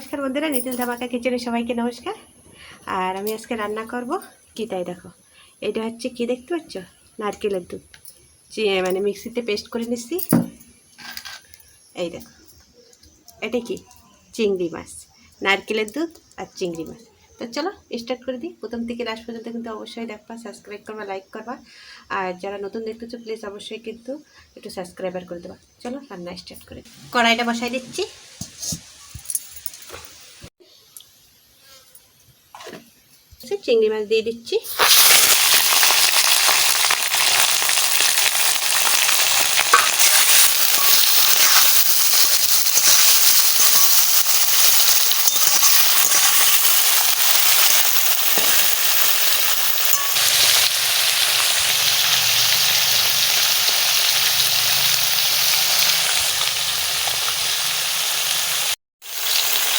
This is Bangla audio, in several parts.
নমস্কার বন্ধুরা, নিতিন ধামাকা কিচেনে সবাইকে নমস্কার। আর আমি আজকে রান্না করব কি তাই দেখো। এটা হচ্ছে কি দেখতে পাচ্ছ? নারকেলের দুধ। মানে মিক্সিতে পেস্ট করে নিচ্ছি। এই দেখো। এটা কি? চিংড়ি মাছ। নারকেলের দুধ আর চিংড়ি মাছ। তো চলো স্টার্ট করে দিই। প্রথম থেকে লাস্ট পর্যন্ত কিন্তু অবশ্যই দেখবা সাবস্ক্রাইব করবা লাইক করবা। আর যারা নতুন দেখতেছো প্লিজ অবশ্যই কিন্তু একটু সাবস্ক্রাইবার করে দেবা। চলো, রান্না স্টার্ট করে। কড়াইটা বসাই দিচ্ছি। চিংড়ি মাছ দিয়ে দিচ্ছি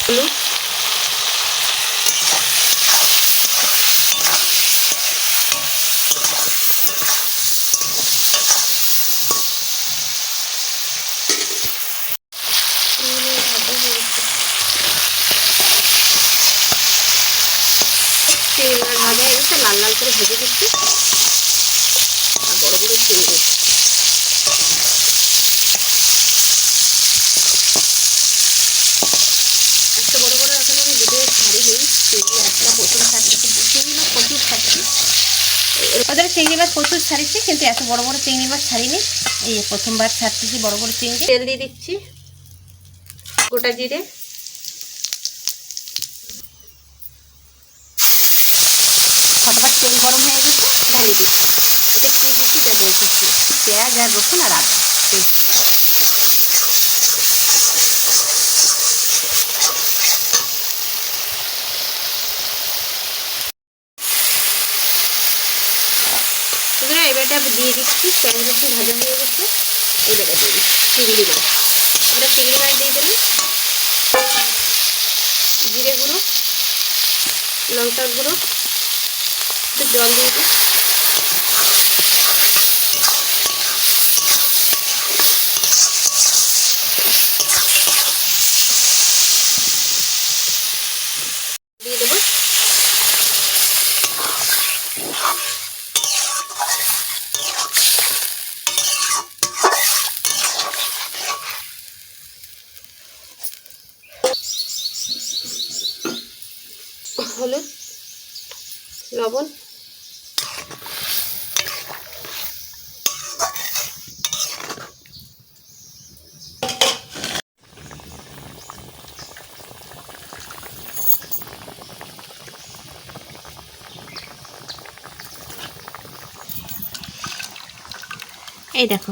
হলুদ চিংড়ি মাছ ভাজা হয়ে গেছে লাল লাল করে ভেজে দিচ্ছি আর বড় বড় চিংড়ি এত বড় বড় এখন আমি ভিডিও ছাড়িনি চিংড়ি একটা প্রচুর ছাড়ছি চিংড়ি মাছ প্রচুর ছাড়ছি ওদের চিংড়ি মাছ প্রচুর ছাড়িছি কিন্তু এত বড় বড় চিংড়ি মাছ ছাড়িনি। এই প্রথমবার ছাড়তেছি বড় বড় চিংড়ি। তেল দিয়ে দিচ্ছি গোটা জিরে। ফটাফট তেল গরম হয়ে গেছে ঢালিয়ে দিচ্ছি। এটা কী দিচ্ছি এটা বলতেছি পেঁয়াজ আর রসুন আর আদা। এবারটা দিয়ে দিচ্ছি পেঁয়াজ রসুন ভাজা হয়ে গেছে। এবারে দিচ্ছি, চিংড়ি মাছ। আমরা চিংড়ি মাছ দিয়ে দিলাম জিরে গুঁড়ো, লঙ্কার গুঁড়ো, একটু জল দিয়ে দিই দিয়ে দেবো হলুদ, লবণ। এই দেখো,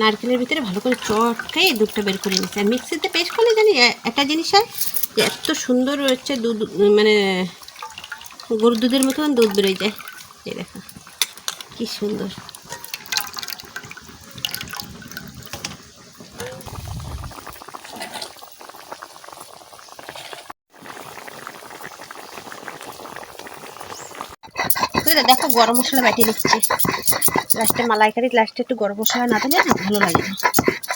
নারকেলের ভিতরে ভালো করে চটকাই দুধটা বের করে নিচ্ছে আর মিক্সিতে পেস্ট করলে জানি একটা জিনিস হয় এত সুন্দর হচ্ছে দুধ মানে গরুর দুধের মতন দুধ বেরোয় যায়। এই দেখো, কি সুন্দর। বুঝলে দেখো গরম মশলা বাটিয়ে নিচ্ছি। লাস্টে মালাইকারি লাস্টে একটু গরম মশলা না দিলে ভালো লাগে।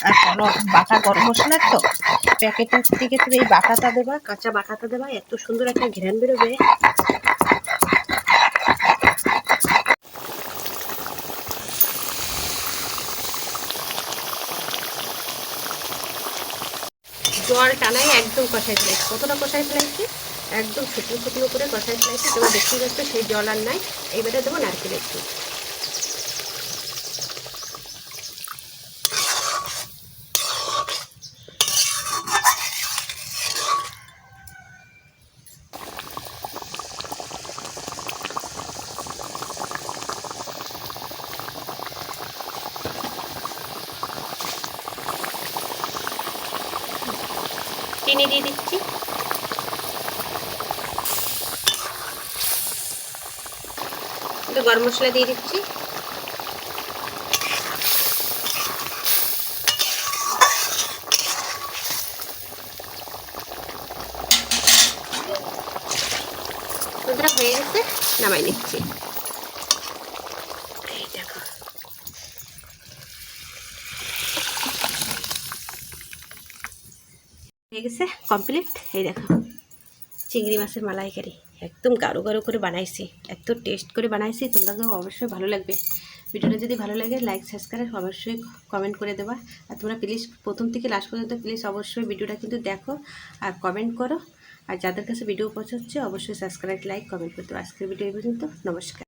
আর কোনো বাটা গরম মশলা তো। প্যাকেটের থেকে তুমি এই বাটাটা দেবা, কাঁচা বাটাটা দেবা, এত সুন্দর একটা ঘ্রাণ বেরোবে। জল টানাই একদম কষাই ফেলাইছি কতটা কষাই ফেলাইছি একদম শুকনো শুকনো করে কষাই ফেলাইছি তোমার দেখতে পাচ্ছ সেই জল আর নাই। এইবারে দেবো নারকেলের দুধ চিনি দিয়ে দিচ্ছি। একটু গরম মশলা দিয়ে দিচ্ছি। হয়ে গেছে, নামাই নিচ্ছি। হয়ে গেছে কমপ্লিট এই দেখো। চিংড়ি মাছের মালাইকারি। একদম গাঢ় গাঢ় করে বানাইছি। এত টেস্ট করে বানাইছি, তোমরা তো অবশ্যই ভালো লাগবে। ভিডিওটা যদি ভালো লাগে লাইক সাবস্ক্রাইব অবশ্যই কমেন্ট করে দেবা। আর তোমরা প্লিজ প্রথম থেকে লাস্ট পর্যন্ত প্লিজ অবশ্যই ভিডিওটা কিন্তু দেখো আর কমেন্ট করো। আর যাদের কাছে ভিডিও পছন্দ হচ্ছে, অবশ্যই সাবস্ক্রাইব লাইক কমেন্ট করতে। আজকের ভিডিও পর্যন্ত, নমস্কার।